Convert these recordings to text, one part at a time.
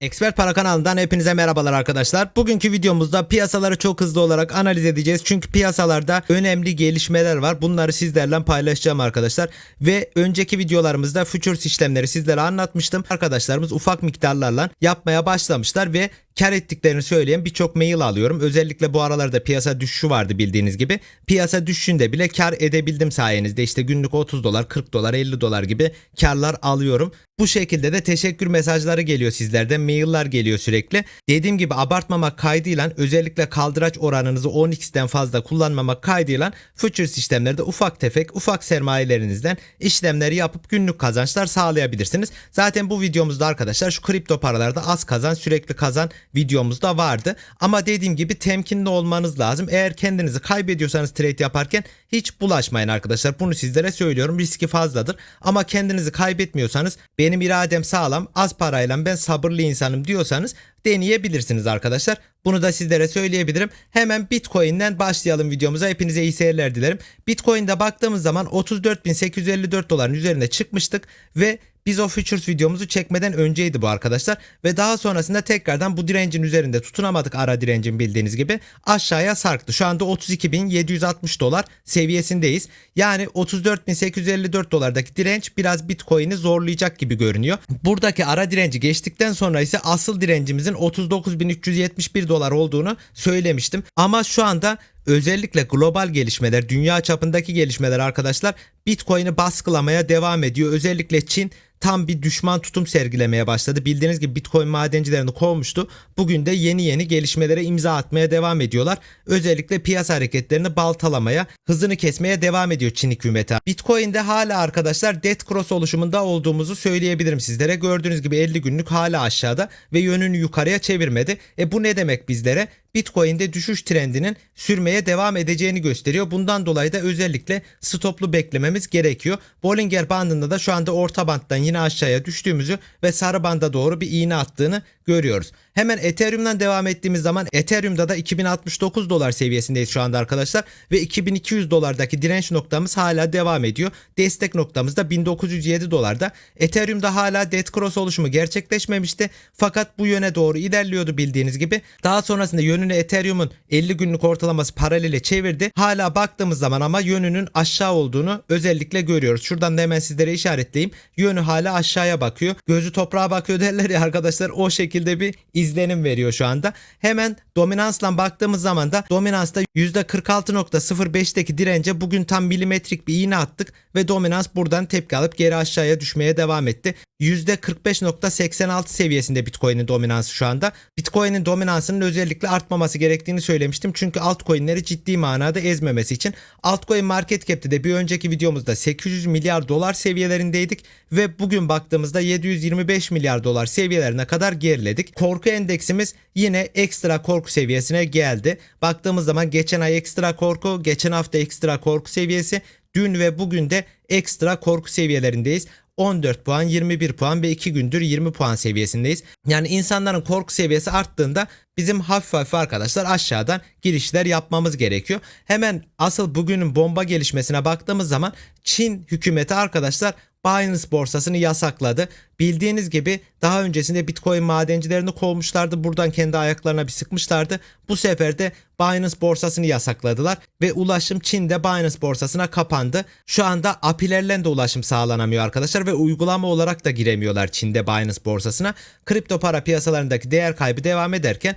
Expert Para kanalından hepinize merhabalar arkadaşlar. Bugünkü videomuzda piyasaları çok hızlı olarak analiz edeceğiz. Çünkü piyasalarda önemli gelişmeler var. Bunları sizlerle paylaşacağım arkadaşlar. Ve önceki videolarımızda futures işlemleri sizlere anlatmıştım. Arkadaşlarımız ufak miktarlarla yapmaya başlamışlar ve kar ettiklerini söyleyen birçok mail alıyorum. Özellikle bu aralarda piyasa düşüşü vardı bildiğiniz gibi. Piyasa düşüşünde bile kar edebildim sayenizde. İşte günlük 30 dolar, 40 dolar, 50 dolar gibi karlar alıyorum. Bu şekilde de teşekkür mesajları geliyor sizlerden. Mailler geliyor sürekli. Dediğim gibi abartmamak kaydıyla özellikle kaldıraç oranınızı 10x'ten fazla kullanmamak kaydıyla futures işlemlerde ufak tefek ufak sermayelerinizden işlemleri yapıp günlük kazançlar sağlayabilirsiniz. Zaten bu videomuzda arkadaşlar şu kripto paralarda az kazan sürekli kazan videomuzda vardı. Ama dediğim gibi temkinli olmanız lazım. Eğer kendinizi kaybediyorsanız trade yaparken hiç bulaşmayın arkadaşlar. Bunu sizlere söylüyorum. Riski fazladır. Ama kendinizi kaybetmiyorsanız benim iradem sağlam. Az parayla ben sabırlı insanım diyorsanız deneyebilirsiniz arkadaşlar. Bunu da sizlere söyleyebilirim. Hemen Bitcoin'den başlayalım videomuza. Hepinize iyi seyirler dilerim. Bitcoin'de baktığımız zaman 34.854 doların üzerine çıkmıştık ve biz o futures videomuzu çekmeden önceydi bu arkadaşlar ve daha sonrasında tekrardan bu direncin üzerinde tutunamadık ara direncin bildiğiniz gibi aşağıya sarktı. Şu anda 32.760 dolar seviyesindeyiz. Yani 34.854 dolardaki direnç biraz Bitcoin'i zorlayacak gibi görünüyor. Buradaki ara direnci geçtikten sonra ise asıl direncimizin 39.371 dolar olduğunu söylemiştim. Ama şu anda özellikle global gelişmeler, dünya çapındaki gelişmeler arkadaşlar Bitcoin'i baskılamaya devam ediyor. Özellikle Çin tam bir düşman tutum sergilemeye başladı. Bildiğiniz gibi Bitcoin madencilerini kovmuştu. Bugün de yeni yeni gelişmelere imza atmaya devam ediyorlar. Özellikle piyasa hareketlerini baltalamaya, hızını kesmeye devam ediyor Çin hükümeti. Bitcoin'de hala arkadaşlar death cross oluşumunda olduğumuzu söyleyebilirim sizlere. Gördüğünüz gibi 50 günlük hala aşağıda ve yönünü yukarıya çevirmedi. E bu ne demek bizlere? Bitcoin'de düşüş trendinin sürmeye devam edeceğini gösteriyor. Bundan dolayı da özellikle stoplu beklememiz gerekiyor. Bollinger bandında da şu anda orta banttan yine aşağıya düştüğümüzü ve sarı banda doğru bir iğne attığını görüyoruz. Hemen Ethereum'dan devam ettiğimiz zaman Ethereum'da da 2069 dolar seviyesindeyiz şu anda arkadaşlar ve 2200 dolardaki direnç noktamız hala devam ediyor. Destek noktamız da 1907 dolarda. Ethereum'da hala dead cross oluşumu gerçekleşmemişti fakat bu yöne doğru ilerliyordu bildiğiniz gibi. Daha sonrasında yönünü Ethereum'un 50 günlük ortalaması paralele çevirdi. Hala baktığımız zaman ama yönünün aşağı olduğunu özellikle görüyoruz. Şuradan da hemen sizlere işaretleyeyim. Yönü hala aşağıya bakıyor. Gözü toprağa bakıyor derler ya arkadaşlar o şekilde bir izlenim veriyor şu anda. Hemen dominansla baktığımız zaman da dominansta %46.05'teki dirence bugün tam milimetrik bir iğne attık ve dominans buradan tepki alıp geri aşağıya düşmeye devam etti. %45.86 seviyesinde Bitcoin'in dominansı şu anda. Bitcoin'in dominansının özellikle artmaması gerektiğini söylemiştim. Çünkü altcoin'leri ciddi manada ezmemesi için. Altcoin market cap'te de bir önceki videomuzda 800 milyar dolar seviyelerindeydik ve bugün baktığımızda 725 milyar dolar seviyelerine kadar geriledik. Korku endeksimiz yine ekstra korku seviyesine geldi. Baktığımız zaman geçen ay ekstra korku, geçen hafta ekstra korku seviyesi, dün ve bugün de ekstra korku seviyelerindeyiz. 14 puan, 21 puan ve 2 gündür 20 puan seviyesindeyiz. Yani insanların korku seviyesi arttığında bizim hafif hafif arkadaşlar aşağıdan girişler yapmamız gerekiyor. Hemen asıl bugünün bomba gelişmesine baktığımız zaman Çin hükümeti arkadaşlar Binance borsasını yasakladı. Bildiğiniz gibi daha öncesinde Bitcoin madencilerini kovmuşlardı. Buradan kendi ayaklarına bir sıkmışlardı. Bu sefer de Binance borsasını yasakladılar ve ulaşım Çin'de Binance borsasına kapandı. Şu anda API'lerle de ulaşım sağlanamıyor arkadaşlar ve uygulama olarak da giremiyorlar Çin'de Binance borsasına. Kripto para piyasalarındaki değer kaybı devam ederken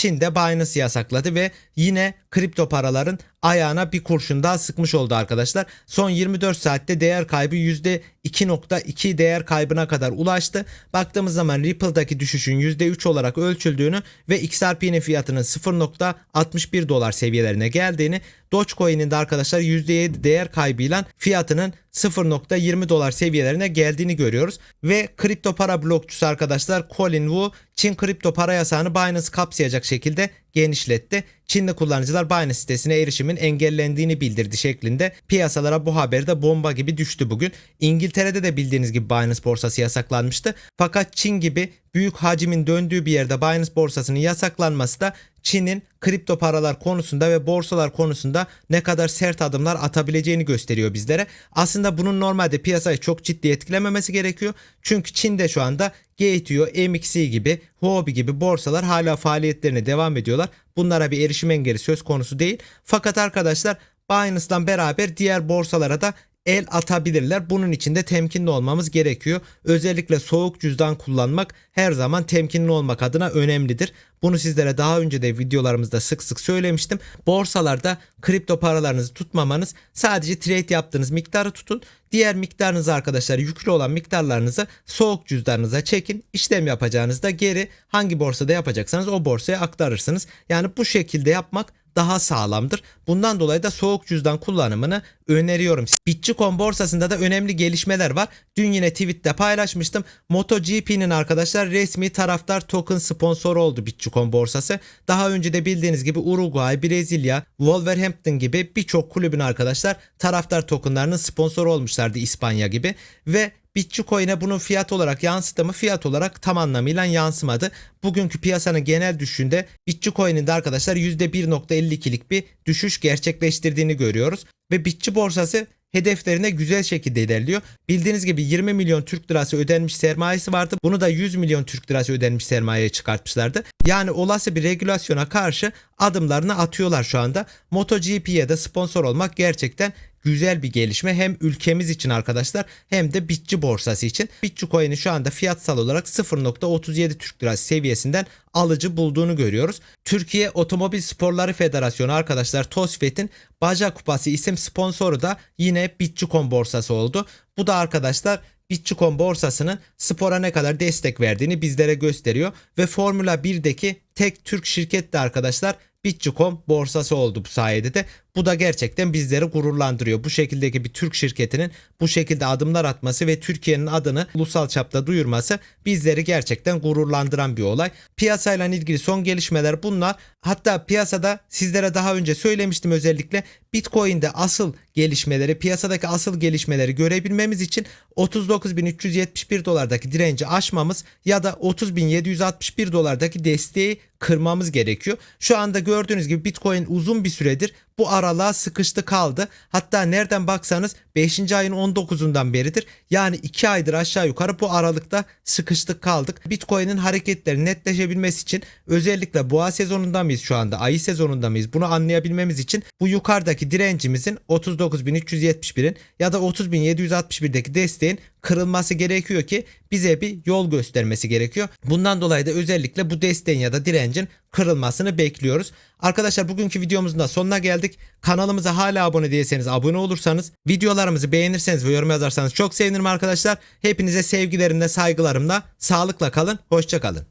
Çin'de Binance yasakladı ve yine kripto paraların ayağına bir kurşun daha sıkmış oldu arkadaşlar. Son 24 saatte değer kaybı %2.2 değer kaybına kadar ulaştı. Baktığımız zaman Ripple'daki düşüşün %3 olarak ölçüldüğünü ve XRP'nin fiyatının 0.61 dolar seviyelerine geldiğini Dogecoin'in de arkadaşlar %7 değer kaybıyla fiyatının 0.20 dolar seviyelerine geldiğini görüyoruz. Ve kripto para blokçusu arkadaşlar Colin Wu Çin kripto para yasağını Binance kapsayacak şekilde genişletti. Çinli kullanıcılar Binance sitesine erişimin engellendiğini bildirdi şeklinde piyasalara bu haber de bomba gibi düştü bugün. İngiltere'de de bildiğiniz gibi Binance borsası yasaklanmıştı. Fakat Çin gibi büyük hacimin döndüğü bir yerde Binance borsasının yasaklanması da Çin'in kripto paralar konusunda ve borsalar konusunda ne kadar sert adımlar atabileceğini gösteriyor bizlere. Aslında bunun normalde piyasayı çok ciddi etkilememesi gerekiyor. Çünkü Çin'de şu anda Gateo, MXC gibi, Huobi gibi borsalar hala faaliyetlerine devam ediyorlar. Bunlara bir erişim engeli söz konusu değil. Fakat arkadaşlar Binance'dan beraber diğer borsalara da el atabilirler. Bunun için de temkinli olmamız gerekiyor. Özellikle soğuk cüzdan kullanmak her zaman temkinli olmak adına önemlidir. Bunu sizlere daha önce de videolarımızda sık sık söylemiştim. Borsalarda kripto paralarınızı tutmamanız sadece trade yaptığınız miktarı tutun. Diğer miktarınızı arkadaşlar yüklü olan miktarlarınızı soğuk cüzdanınıza çekin. İşlem yapacağınızda geri hangi borsada yapacaksanız o borsaya aktarırsınız. Yani bu şekilde yapmak daha sağlamdır. Bundan dolayı da soğuk cüzdan kullanımını öneriyorum. Bitcoin borsasında da önemli gelişmeler var. Dün yine tweette paylaşmıştım. MotoGP'nin arkadaşlar resmi taraftar token sponsoru oldu Bitcoin borsası. Daha önce de bildiğiniz gibi Uruguay, Brezilya, Wolverhampton gibi birçok kulübün arkadaşlar taraftar tokenlarının sponsoru olmuşlardı İspanya gibi ve Bitcoin'e bunun fiyat olarak yansıdı mı? Fiyat olarak tam anlamıyla yansımadı. Bugünkü piyasanın genel düşüşünde Bitcoin'in de arkadaşlar %1.52'lik bir düşüş gerçekleştirdiğini görüyoruz. Ve Bitçi borsası hedeflerine güzel şekilde ilerliyor. Bildiğiniz gibi 20 milyon Türk lirası ödenmiş sermayesi vardı. Bunu da 100 milyon Türk lirası ödenmiş sermayeye çıkartmışlardı. Yani olası bir regülasyona karşı adımlarını atıyorlar şu anda. MotoGP'ye de sponsor olmak gerçekten güzel bir gelişme hem ülkemiz için arkadaşlar hem de Bitçi borsası için. Bitçi coin'i şu anda fiyatsal olarak 0.37 Türk lirası seviyesinden alıcı bulduğunu görüyoruz. Türkiye Otomobil Sporları Federasyonu arkadaşlar TOSFET'in Baca Kupası isim sponsoru da yine Bitcoin borsası oldu. Bu da arkadaşlar Bitcoin borsasının spora ne kadar destek verdiğini bizlere gösteriyor ve Formula 1'deki tek Türk şirket de arkadaşlar Bitcoin borsası oldu bu sayede de. Bu da gerçekten bizleri gururlandırıyor. Bu şekildeki bir Türk şirketinin bu şekilde adımlar atması ve Türkiye'nin adını ulusal çapta duyurması bizleri gerçekten gururlandıran bir olay. Piyasayla ilgili son gelişmeler bunlar. Hatta piyasada sizlere daha önce söylemiştim özellikle Bitcoin'de asıl gelişmeleri, piyasadaki asıl gelişmeleri görebilmemiz için 39.371 dolardaki direnci aşmamız ya da 30.761 dolardaki desteği kırmamız gerekiyor. Şu anda gördüğünüz gibi Bitcoin uzun bir süredir bu aralığa sıkıştı kaldı. Hatta nereden baksanız 5. ayın 19'undan beridir. Yani 2 aydır aşağı yukarı bu aralıkta sıkıştık kaldık. Bitcoin'in hareketleri netleşebilmesi için özellikle boğa sezonunda mıyız şu anda? Ayı sezonunda mıyız? Bunu anlayabilmemiz için bu yukarıdaki direncimizin 39.371'in ya da 30.761'deki desteğin kırılması gerekiyor ki bize bir yol göstermesi gerekiyor. Bundan dolayı da özellikle bu desteğin ya da direncin kırılmasını bekliyoruz. Arkadaşlar bugünkü videomuzun da sonuna geldik. Kanalımıza hala abone değilseniz abone olursanız, videolarımızı beğenirseniz ve yorum yazarsanız çok sevinirim arkadaşlar. Hepinize sevgilerimle, saygılarımla, sağlıkla kalın, hoşça kalın.